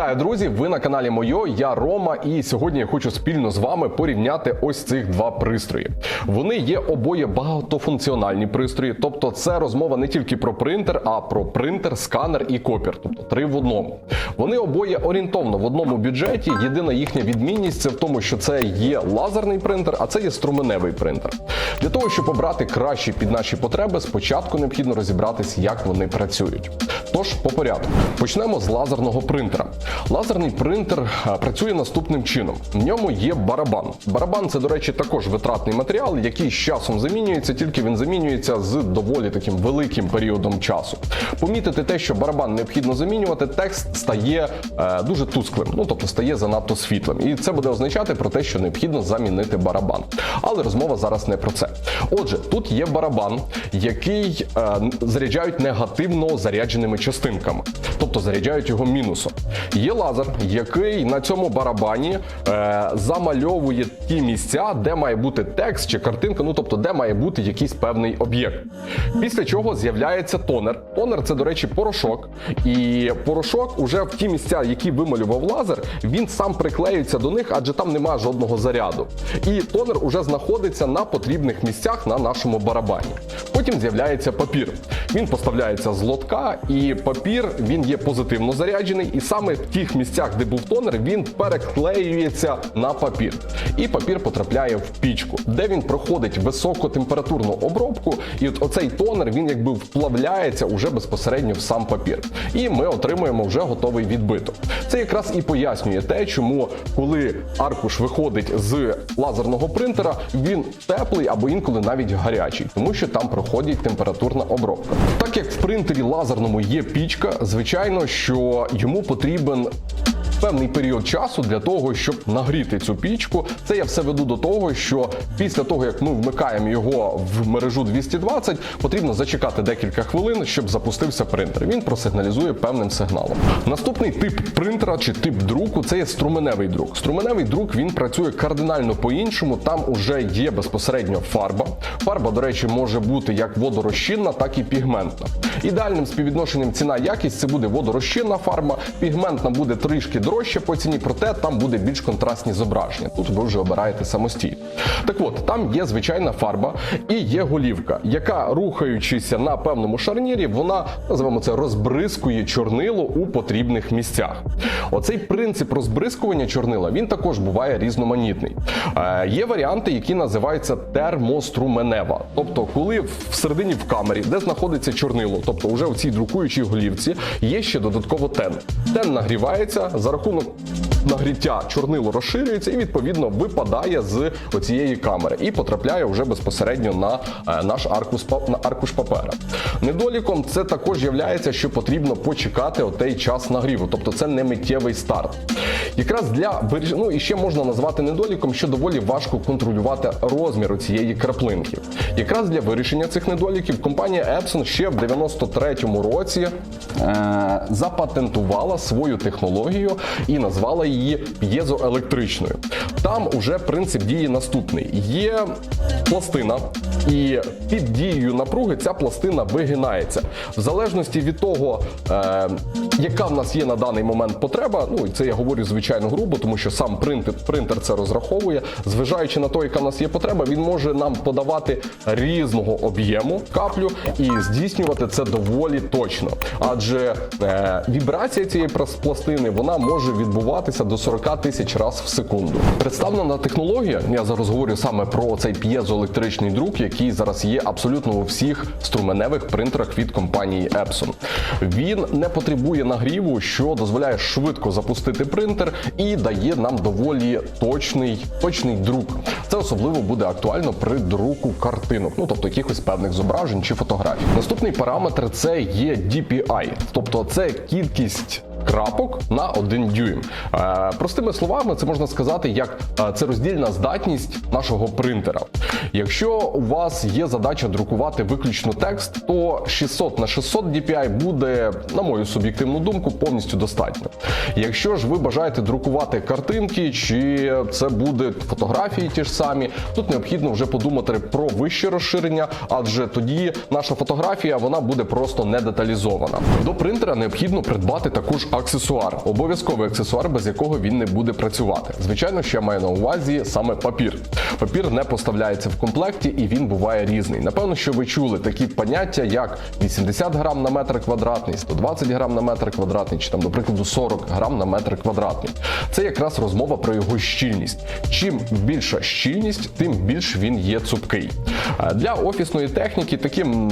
Вітаю, друзі! Ви на каналі Мойо. Я Рома, і сьогодні я хочу спільно з вами порівняти ось цих два пристрої. Вони є обоє багатофункціональні пристрої, тобто це розмова не тільки про принтер, а про принтер, сканер і копір, тобто три в одному. Вони обоє орієнтовно в одному бюджеті. Єдина їхня відмінність це в тому, що це є лазерний принтер, а це є струменевий принтер. Для того, щоб обрати кращий під наші потреби, спочатку необхідно розібратися, як вони працюють. Тож по порядку почнемо з лазерного принтера. Лазерний принтер працює наступним чином: в ньому є барабан. Барабан це, до речі, також витратний матеріал, який з часом замінюється, тільки він замінюється з доволі таким великим періодом часу. Помітити те, що барабан необхідно замінювати, текст стає е, дуже тусклим, ну тобто стає занадто світлим. І це буде означати про те, що необхідно замінити барабан. Але розмова зараз не про це. Отже, тут є барабан, який е, заряджають негативно зарядженими частинками, тобто заряджають його мінусом. Є лазер, який на цьому барабані е, замальовує ті місця, де має бути текст чи картинка, ну тобто, де має бути якийсь певний об'єкт. Після чого з'являється тонер. Тонер це, до речі, порошок. І порошок уже в ті місця, які вималював лазер, він сам приклеюється до них, адже там немає жодного заряду. І тонер уже знаходиться на потрібних місцях на нашому барабані. Потім з'являється папір. Він поставляється з лотка, і папір він є позитивно заряджений, і саме в тих місцях, де був тонер, він переклеюється на папір. І папір потрапляє в пічку, де він проходить високотемпературну обробку, і от оцей тонер він якби вплавляється уже безпосередньо в сам папір. І ми отримуємо вже готовий відбиток. Це якраз і пояснює те, чому коли аркуш виходить з лазерного принтера, він теплий або інколи навіть гарячий, тому що там проходить температурна обробка. Так як в принтері лазерному є пічка, звичайно, що йому потрібен programa. Певний період часу для того, щоб нагріти цю пічку. Це я все веду до того, що після того, як ми вмикаємо його в мережу 220, потрібно зачекати декілька хвилин, щоб запустився принтер. Він просигналізує певним сигналом. Наступний тип принтера чи тип друку це є струменевий друк. Струменевий друк він працює кардинально по-іншому. Там уже є безпосередньо фарба. Фарба, до речі, може бути як водорозчинна, так і пігментна. Ідеальним співвідношенням ціна-якість це буде водорозчинна фарба, пігментна буде трішки дорожче по ціні, проте там буде більш контрастні зображення. Тут ви вже обираєте самостійно. Так от, там є звичайна фарба і є голівка, яка, рухаючися на певному шарнірі, вона називаємо це розбризкує чорнило у потрібних місцях. Оцей принцип розбризкування чорнила він також буває різноманітний. Е, є варіанти, які називаються термоструменева. Тобто, коли всередині в камері, де знаходиться чорнило, тобто вже в цій друкуючій голівці, є ще додатково тен. Тен нагрівається за нагріття чорнило розширюється і відповідно випадає з оцієї камери і потрапляє вже безпосередньо на е, наш аркуш, на аркуш папера. Недоліком це також являється, що потрібно почекати отей час нагріву, тобто це не миттєвий старт. Якраз для ну і ще можна назвати недоліком, що доволі важко контролювати розмір цієї краплинки. Якраз для вирішення цих недоліків компанія Epson ще в 93-му році е, запатентувала свою технологію і назвала її п'єзоелектричною. Там уже принцип дії наступний: є пластина, і під дією напруги ця пластина вигинається. В залежності від того, е, яка в нас є на даний момент потреба, ну і це я говорю звичайно грубо, тому що сам принтер, принтер це розраховує. Зважаючи на те, яка в нас є потреба, він може нам подавати різного об'єму каплю і здійснювати це доволі точно. Адже е, вібрація цієї пластини вона може відбуватися до 40 тисяч разів в секунду. Представлена технологія, я зараз говорю саме про цей п'єзоелектричний друк, який зараз є абсолютно у всіх струменевих принтерах від компанії Epson. Він не потребує нагріву, що дозволяє швидко запустити принтер і дає нам доволі точний, точний друк. Це особливо буде актуально при друку картинок, ну тобто якихось певних зображень чи фотографій. Наступний параметр це є DPI, тобто це кількість крапок на один дюйм. Е, простими словами, це можна сказати, як е, це роздільна здатність нашого принтера. Якщо у вас є задача друкувати виключно текст, то 600 на 600 DPI буде, на мою суб'єктивну думку, повністю достатньо. Якщо ж ви бажаєте друкувати картинки, чи це буде фотографії ті ж самі, тут необхідно вже подумати про вище розширення, адже тоді наша фотографія вона буде просто не деталізована. До принтера необхідно придбати також аксесуар, обов'язковий аксесуар, без якого він не буде працювати. Звичайно, що я маю на увазі саме папір. Папір не поставляється в комплекті і він буває різний. Напевно, що ви чули такі поняття, як 80 грам на метр квадратний, 120 грам на метр квадратний, чи там, до прикладу, 40 грам на метр квадратний. Це якраз розмова про його щільність. Чим більша щільність, тим більш він є цупкий. Е, Для офісної техніки таким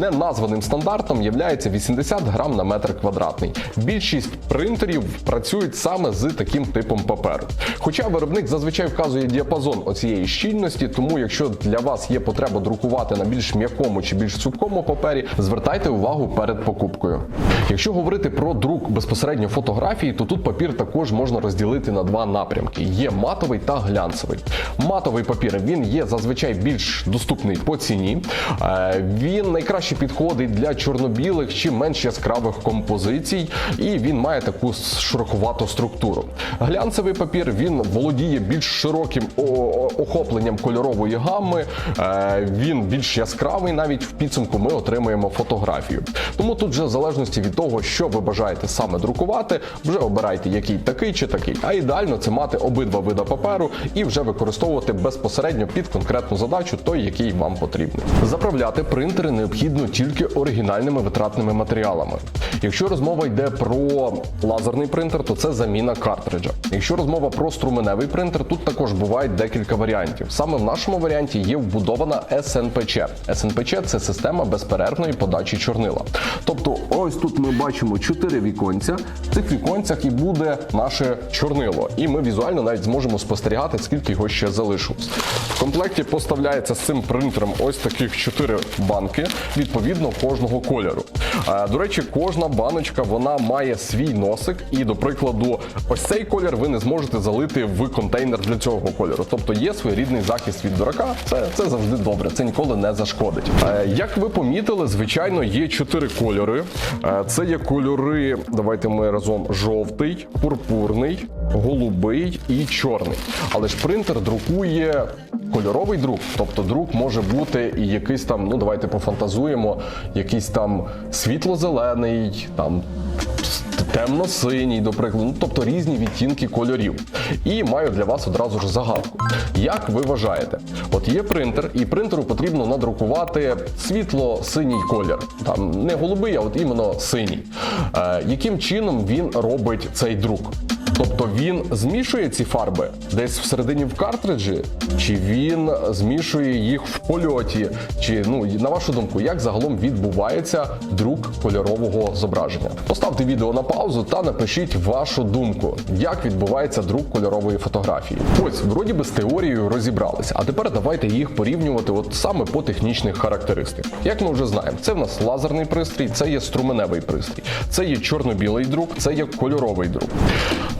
неназваним стандартом є 80 грам на метр квадратний. Більшість принтерів працюють саме з таким типом паперу. Хоча виробник зазвичай вказує діапазон оцієї щільності, тому якщо для вас є потреба друкувати на більш м'якому чи більш цупкому папері, звертайте увагу перед покупкою. Якщо говорити про друк безпосередньо фотографії, то тут папір також можна розділити на два напрямки: є матовий та глянцевий. Матовий папір він є зазвичай більш доступний по ціні. Е, Він найкраще підходить для чорно-білих чи менш яскравих композицій, і він має таку широкувату структуру. Глянцевий папір він володіє більш широким охопленням кольорової гамми. Е, Він більш яскравий. Навіть в підсумку ми отримуємо фотографію. Тому тут вже в залежності від того, що ви бажаєте саме друкувати, вже обирайте який такий чи такий. А ідеально це мати обидва вида паперу і вже використовувати безпосередньо під конкретну задачу, той, який вам потрібний. Заправляти принтери необхідно тільки оригінальними витратними матеріалами. Якщо розмова йде про лазерний принтер, то це заміна картриджа. Якщо розмова про струменевий принтер, тут також бувають декілька варіантів. Саме в нашому варіанті є вбудована СНПЧ. СНПЧ це система безперервної подачі чорнила. Тобто, ось тут ми бачимо чотири віконця. В цих віконцях і буде наше чорнило, і ми візуально навіть зможемо спостерігати, скільки його ще залишилось. В комплекті поставляється з цим принтером ось таких чотири банки, відповідно кожного кольору. Е, До речі, кожна баночка вона має свій носик, і до прикладу, ось цей колір ви не зможете залити в контейнер для цього кольору. Тобто є своєрідний захист від дурака. Це, це завжди добре, це ніколи не зашкодить. Е, Як ви помітили, звичайно, є чотири кольори. Е, Це є кольори. Давайте ми разом жовтий, пурпурний, голубий і чорний. Але ж принтер друкує кольоровий друк, тобто друк може бути і якийсь там, ну давайте пофантазуємо, якийсь там світло-зелений, там темно-синій, до прикладу, ну, тобто різні відтінки кольорів. І маю для вас одразу ж загадку. Як ви вважаєте, от є принтер, і принтеру потрібно надрукувати світло-синій колір, там не голубий, а от іменно синій. Е, яким чином він робить цей друк? Тобто він змішує ці фарби десь всередині в картриджі, чи він змішує їх в польоті, чи ну на вашу думку, як загалом відбувається друк кольорового зображення? Поставте відео на паузу та напишіть вашу думку, як відбувається друк кольорової фотографії. Ось вроді би з теорією розібралися. А тепер давайте їх порівнювати, от саме по технічних характеристиках. Як ми вже знаємо, це в нас лазерний пристрій, це є струменевий пристрій, це є чорно-білий друк, це є кольоровий друк.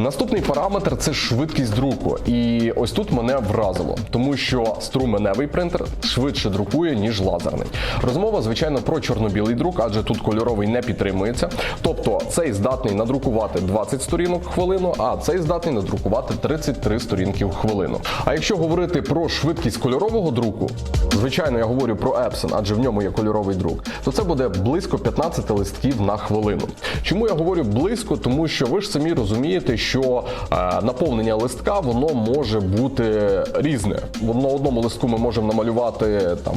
Наступний параметр це швидкість друку. І ось тут мене вразило, тому що струменевий принтер швидше друкує, ніж лазерний. Розмова, звичайно, про чорно-білий друк, адже тут кольоровий не підтримується. Тобто цей здатний надрукувати 20 сторінок в хвилину, а цей здатний надрукувати 33 сторінки в хвилину. А якщо говорити про швидкість кольорового друку, звичайно, я говорю про Epson, адже в ньому є кольоровий друк, то це буде близько 15 листків на хвилину. Чому я говорю близько? Тому що ви ж самі розумієте, що е, наповнення листка воно може бути різне. На одному листку ми можемо намалювати там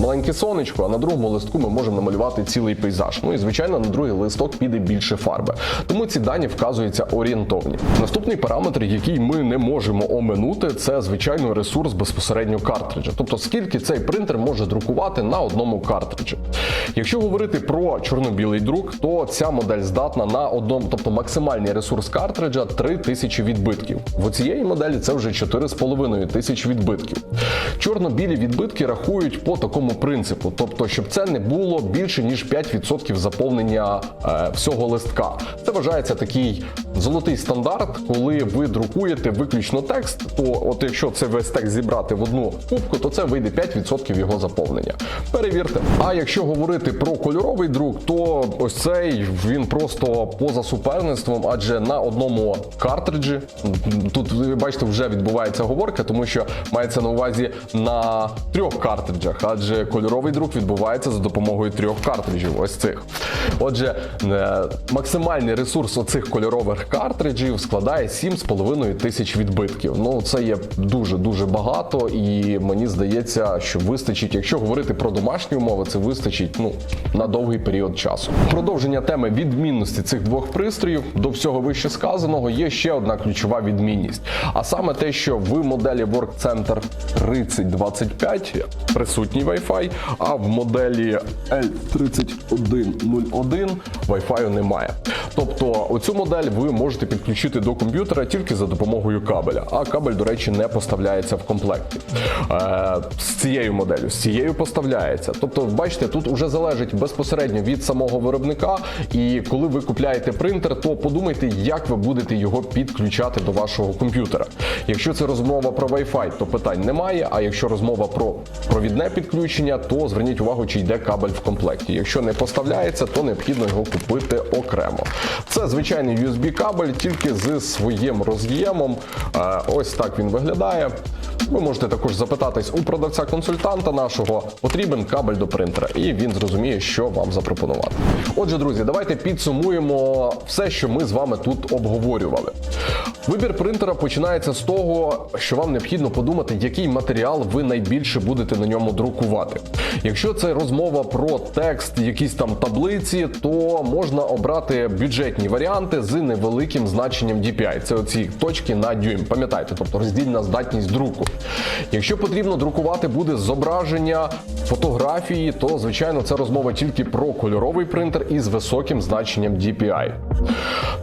маленьке сонечко, а на другому листку ми можемо намалювати цілий пейзаж. Ну і звичайно, на другий листок піде більше фарби. Тому ці дані вказуються орієнтовні. Наступний параметр, який ми не можемо оминути, це звичайно ресурс безпосередньо картриджа. Тобто скільки цей принтер може друкувати на одному картриджі. Якщо говорити про чорно-білий друк, то ця модель здатна на одному, тобто максимальний ресурс картриджа 3000 відбитків. В цієї моделі це вже 4,5 тисяч відбитків. Чорно-білі відбитки рахують по такому принципу, тобто, щоб це не було більше ніж 5% заповнення е, всього листка. Це вважається такий золотий стандарт, коли ви друкуєте виключно текст. То, от якщо це весь текст зібрати в одну кубку, то це вийде 5% його заповнення. Перевірте. А якщо говорити про кольоровий друк, то ось цей він просто поза суперництвом, адже на одному картриджі. Тут ви бачите, вже відбувається говорка, тому що мається на увазі на трьох картриджах, адже кольоровий друк відбувається за допомогою трьох картриджів. Ось цих. Отже, е, максимальний ресурс оцих кольорових картриджів складає 7,5 тисяч відбитків. Ну це є дуже дуже багато, і мені здається, що вистачить, якщо говорити про домашні умови, це вистачить ну на довгий період часу. Продовження теми відмінності цих двох пристроїв до всього вище сказаного є ще одна ключова відмінність. А саме те, що в моделі WorkCenter 3025 присутній Wi-Fi, а в моделі L3101 Wi-Fi немає. Тобто оцю модель ви можете підключити до комп'ютера тільки за допомогою кабеля. А кабель, до речі, не поставляється в комплекті. Е, з цією моделлю, з цією поставляється. Тобто, бачите, тут вже залежить безпосередньо від самого виробника. І коли ви купляєте принтер, то подумайте, як ви будете його підключати до вашого комп'ютера. Якщо це розмова про Wi-Fi, то питань немає. А якщо розмова про провідне підключення, то зверніть увагу, чи йде кабель в комплекті. Якщо не поставляється, то необхідно його купити окремо. Це звичайний USB кабель, тільки з своїм роз'ємом. Е, Ось так він виглядає. Ви можете також запитатись у продавця-консультанта нашого, потрібен кабель до принтера, і він зрозуміє, що вам запропонувати. Отже, друзі, давайте підсумуємо все, що ми з вами тут обговорювали. Вибір принтера починається з того, що вам необхідно подумати, який матеріал ви найбільше будете на ньому друкувати. Якщо це розмова про текст, якісь там таблиці, то можна обрати бюджетні варіанти з невеликим значенням DPI. Це оці точки на дюйм. Пам'ятайте, тобто роздільна здатність друку. Якщо потрібно друкувати буде зображення фотографії, то звичайно це розмова тільки про кольоровий принтер із високим значенням DPI.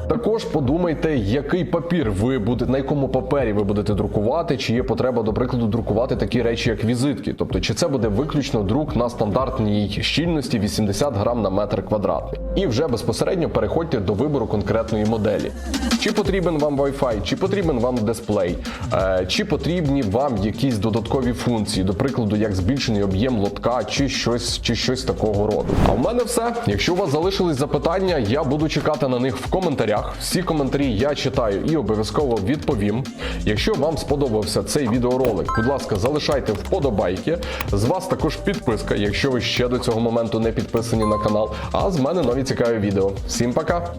Також подумайте, який папір ви будете, на якому папері ви будете друкувати, чи є потреба, до прикладу, друкувати такі речі, як візитки. Тобто, чи це буде виключно друк на стандартній щільності 80 грам на метр квадратний. І вже безпосередньо переходьте до вибору конкретної моделі. Чи потрібен вам Wi-Fi, чи потрібен вам дисплей, е, чи потрібні вам якісь додаткові функції, до прикладу, як збільшений об'єм лотка, чи щось, чи щось такого роду. А в мене все. Якщо у вас залишились запитання, я буду чекати на них в коментарях. Всі коментарі я читаю і обов'язково відповім. Якщо вам сподобався цей відеоролик, будь ласка, залишайте вподобайки. З вас також підписка, якщо ви ще до цього моменту не підписані на канал. А з мене нові цікаві відео. Всім пока!